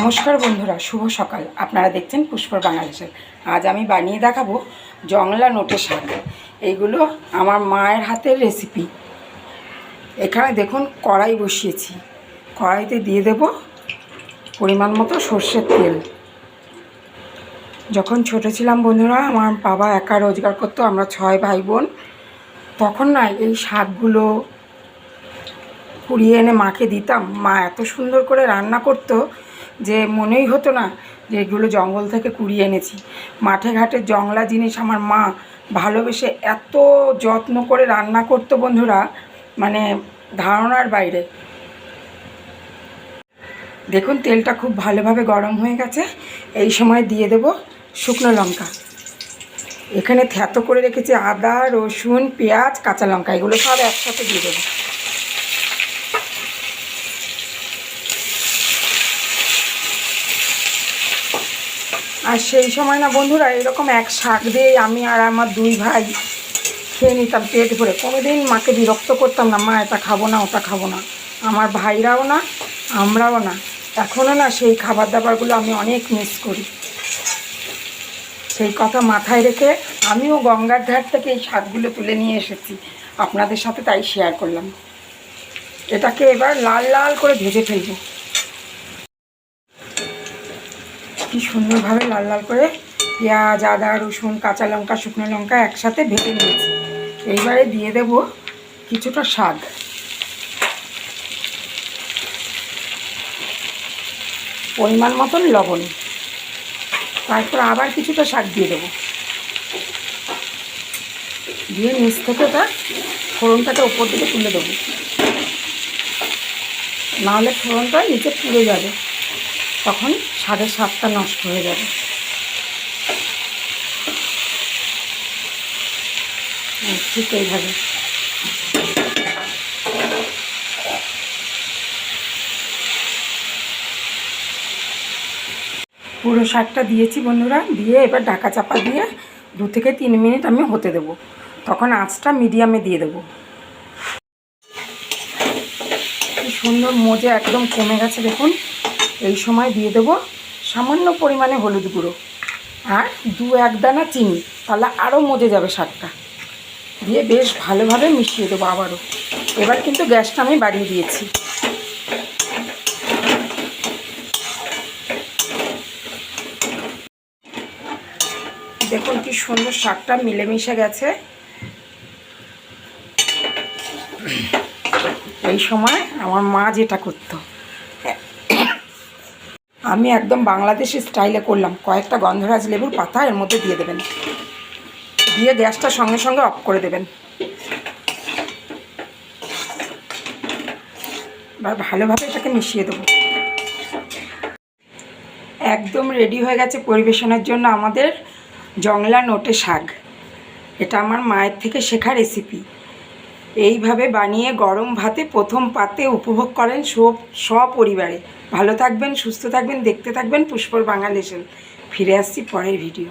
নমস্কার বন্ধুরা, শুভ সকাল। আপনারা দেখছেন পুষ্পর বাংলাদেশের। আজ আমি বানিয়ে দেখাবো জংলা নোটে শাক। এইগুলো আমার মায়ের হাতের রেসিপি এখানে দেখুন, কড়াই বসিয়েছি। কড়াইতে দিয়ে দেব পরিমাণ মতো সর্ষের তেল। যখন ছোট ছিলাম বন্ধুরা, আমার বাবা একা রোজগার করতো, আমরা ছয় ভাই বোন তখন না এই শাকগুলো কুড়িয়ে এনে মাকে দিতাম। মা এত সুন্দর করে রান্না করতো যে মনেই হতো না যে এগুলো জঙ্গল থেকে কুড়িয়ে এনেছি। মাঠে ঘাটে জংলা জিনিস আমার মা ভালোবেসে এত যত্ন করে রান্না করতো বন্ধুরা মানে ধারণার বাইরে। দেখুন, তেলটা খুব ভালোভাবে গরম হয়ে গেছে। এই সময় দিয়ে দেব শুকনো লঙ্কা। এখানে থ্যাতো করে রেখেছি আদা, রসুন, পেঁয়াজ, কাঁচা লঙ্কা। এগুলো সব একসাথে দিয়ে দেবো। আর সেই সময় না বন্ধুরা এরকম এক শাক দিয়ে আমি আর আমার দুই ভাই খেয়ে নিতাম পেট ভরে। কোনোদিন মাকে বিরক্ত করতাম না, মা, এটা খাব না, ওটা খাব না। আমার ভাইরাও না, আমরাও না। এখনও না সেই খাবার দাবারগুলো আমি অনেক মিস করি। সেই কথা মাথায় রেখে আমিও গঙ্গার ধার থেকে এই শাকগুলো তুলে নিয়ে এসেছি। আপনাদের সাথে তাই শেয়ার করলাম। এটাকে এবার লাল লাল করে ভেজে ফেলব। কি সুন্দরভাবে লাল লাল করে পেঁয়াজ, আদা, রসুন, কাঁচা লঙ্কা, শুকনো লঙ্কা একসাথে ভেজে নিয়েছি। এইবারে দিয়ে দেব কিছুটা শাক পরিমাণ মতন লবণ। তারপর আবার কিছুটা শাক দিয়ে দেবো। দিয়ে নিচ থেকে ওটা ফোড়নটাকে ওপর দিকে তুলে দেবো। নাহলে ফোড়নটা নিচে পুড়ে যাবে। তখন শাকের স্বাদটা নষ্ট হয়ে যাবে। ঠিক এইভাবে। পুরো শাকটা দিয়েছি বন্ধুরা, দিয়ে এবার ঢাকা চাপা দিয়ে দু থেকে তিন মিনিট আমি হতে দেবো। তখন আঁচটা মিডিয়ামে দিয়ে দেবো। সুন্দর মজে একদম কমে গেছে, দেখুন। এই সময় দিয়ে দেবো সামান্য পরিমাণে হলুদ গুঁড়ো আর দু এক দানা চিনি, তাহলে আরও মজে যাবে শাকটা দিয়ে বেশ ভালোভাবে মিশিয়ে দেবো আবারও। এবার কিন্তু গ্যাসটা আমি বাড়িয়ে দিয়েছি। দেখুন কি সুন্দর শাকটা মিলেমিশে গেছে। এই সময় আমার মা যেটা করতো আমি একদম বাংলাদেশি স্টাইলে করলাম। কয়েকটা গন্ধরাজ লেবুর পাতা এর মধ্যে দিয়ে দেবেন। দিয়ে গ্যাসটা সঙ্গে সঙ্গে অফ করে দেবেন। এবার ভালোভাবে এটাকে মিশিয়ে দেবো। একদম রেডি হয়ে গেছে পরিবেশনের জন্য আমাদের জংলা নোটে শাক। এটা আমার মায়ের থেকে শেখা রেসিপি এইভাবে বানিয়ে গরম ভাতে প্রথম পাতে উপভোগ করেন সপরিবারে। ভালো থাকবেন, সুস্থ থাকবেন, দেখতে থাকবেন পুষ্পর বাঙালি ফিরে আসছি পরের ভিডিও।